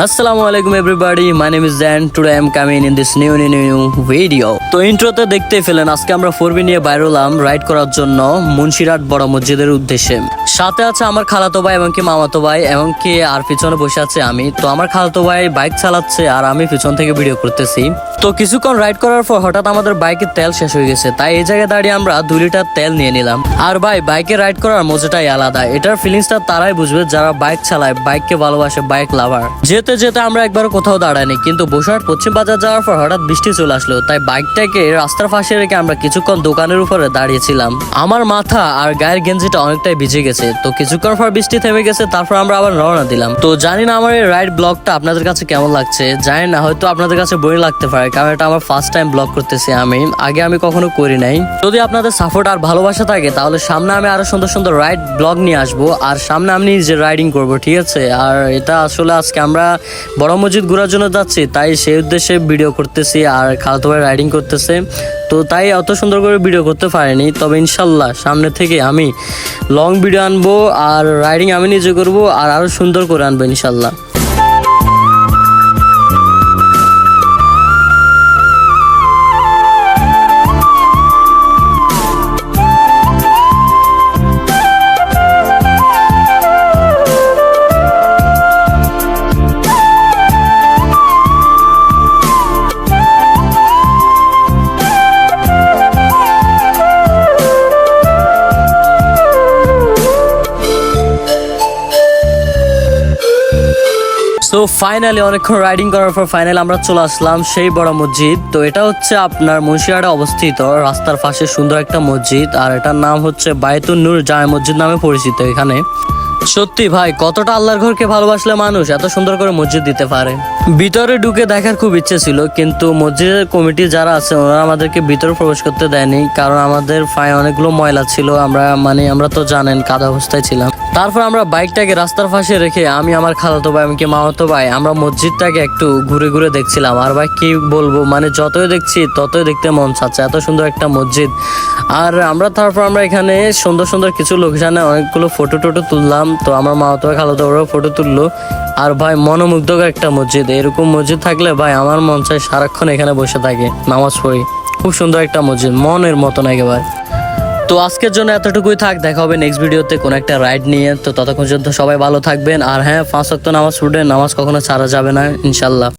আসসালামু আলাইকুম everybody my name is Jan today I am coming in this new new new video তো ইন্ট্রোতে দেখতেই ফেলেন আজকে আমরা ফোরবি নিয়ে বাইরে রাইড করার জন্য মুন্সিরাট বড় মসজিদের উদ্দেশ্যে। সাথে আছে আমার খালাতো ভাই এবং কি মামাতো ভাই এবং কি আর পিছনে বসে আছে আমি। তো আমার খালাতো ভাই বাইক চালাচ্ছে আর আমি পিছন থেকে ভিডিও করতেছি। তো কিছুক্ষণ রাইড করার পর হঠাৎ আমাদের বাইকের তেল শেষ হয়ে গেছে। তাই এই জায়গায় দাঁড়িয়ে আমরা দুই লিটার তেল নিয়ে নিলাম। আর ভাই বাইকে রাইড করার মজাটাই আলাদা। এটার ফিলিংসটা তারাই বুঝবে যারা বাইক চালায়, বাইককে ভালোবাসে, বাইক লাভার যেতে যেতে আমরা একবার কোথাও দাঁড়াইনি কিন্তু বসুরহাট পশ্চিম বাজার যাওয়ার পর হঠাৎ বৃষ্টি চলে আসলো। তাই বাইকটাকে রাস্তার পাশে রেখে আমরা কিছুক্ষণ দোকানের উপরে দাঁড়িয়েছিলাম। আমার মাথা আর গায়ের গেঞ্জিটা অনেকটাই ভিজে গেছে। তো কিছুক্ষণ পর বৃষ্টি থেমে গেছে, তারপর আমরা আবার রওনা দিলাম। তো জানি না আমার এই রাইড ব্লগটা আপনাদের কাছে কেমন লাগছে। জানি না, হয়তো আপনাদের কাছে বই লাগতে পারে, কারণ এটা আমার ফার্স্ট টাইম ব্লগ করতেছি আমি। আগে আমি কখনো করি নাই। যদি আপনাদের সাপোর্ট আর ভালোবাসা থাকে, তাহলে সামনে আমি আরও সুন্দর সুন্দর রাইড ব্লগ নিয়ে আসব। আর সামনে আমি নিজে রাইডিং করব, ঠিক আছে? আর এটা আসলে আজকে আমরা বড় মসজিদ ঘোরার জন্য যাচ্ছি, তাই সেই উদ্দেশ্যে ভিডিও করতেছি, আর খালাতো রাইডিং করতেছে। তো তাই অত সুন্দর করে ভিডিও করতে পারিনি। তবে ইনশাল্লাহ সামনে থেকে আমি লং ভিডিও আনব, আর রাইডিং আমি নিজে করব, আর আরও সুন্দর করে আনব ইনশাল্লাহ। সো ফাইনালি অনেকক্ষণ রাইডিং করার পর ফাইনালি আমরা চলে আসলাম সেই বড় মসজিদ। তো এটা হচ্ছে আপনার মুন্সিয়াটে অবস্থিত রাস্তার পাশে সুন্দর একটা মসজিদ, আর এটার নাম হচ্ছে বায়তুন নূর জামে মসজিদ নামে পরিচিত এখানে। সত্যি ভাই, কতটা আল্লাহর ঘরকে ভালোবাসলে মানুষ এত সুন্দর করে মসজিদ দিতে পারে। ভিতরে ঢুকে দেখার খুব ইচ্ছে ছিল, কিন্তু মসজিদের কমিটি যারা আছে, ওরা আমাদেরকে ভিতরে প্রবেশ করতে দেয়নি, কারণ আমাদের পায়ে অনেকগুলো ময়লা ছিল। আমরা মানে আমরা তো জানেন, কাদা অবস্থায় ছিলাম। তারপর আমরা বাইকটাকে রাস্তার পাশে রেখে আমি আমার খালাতো ভাই এমনকি মামাতো ভাই, আমরা মসজিদটাকে একটু ঘুরে ঘুরে দেখছিলাম। আর ভাই, কি বলব? মানে যতই দেখছি, ততই দেখতে মন চাচ্ছে। এত সুন্দর একটা মসজিদ। আর আমরা তারপর আমরা এখানে সুন্দর সুন্দর কিছু লোকেশনে অনেকগুলো ফটো টটো তুললাম। তো আমার মামাতো ভাই, খালাতো ভাইরাও ফটো তুললো। আর ভাই, মনোমুগ্ধকর একটা মসজিদ। এরকম মসজিদ থাকলে ভাই, আমার মন চায় সারাক্ষণ এখানে বসে থাকে, নামাজ পড়ি। খুব সুন্দর একটা মসজিদ, মনের মতন একেবারে। তো আজকের জন্য এতটুকুই থাক, দেখা হবে নেক্সট ভিডিওতে কোনো একটা রাইড নিয়ে। তো ততক্ষণ পর্যন্ত সবাই ভালো থাকবেন। আর হ্যাঁ পাঁচ নামাজ পড়বেন, নামাজ কখনো ছাড়া যাবে না ইনশাল্লাহ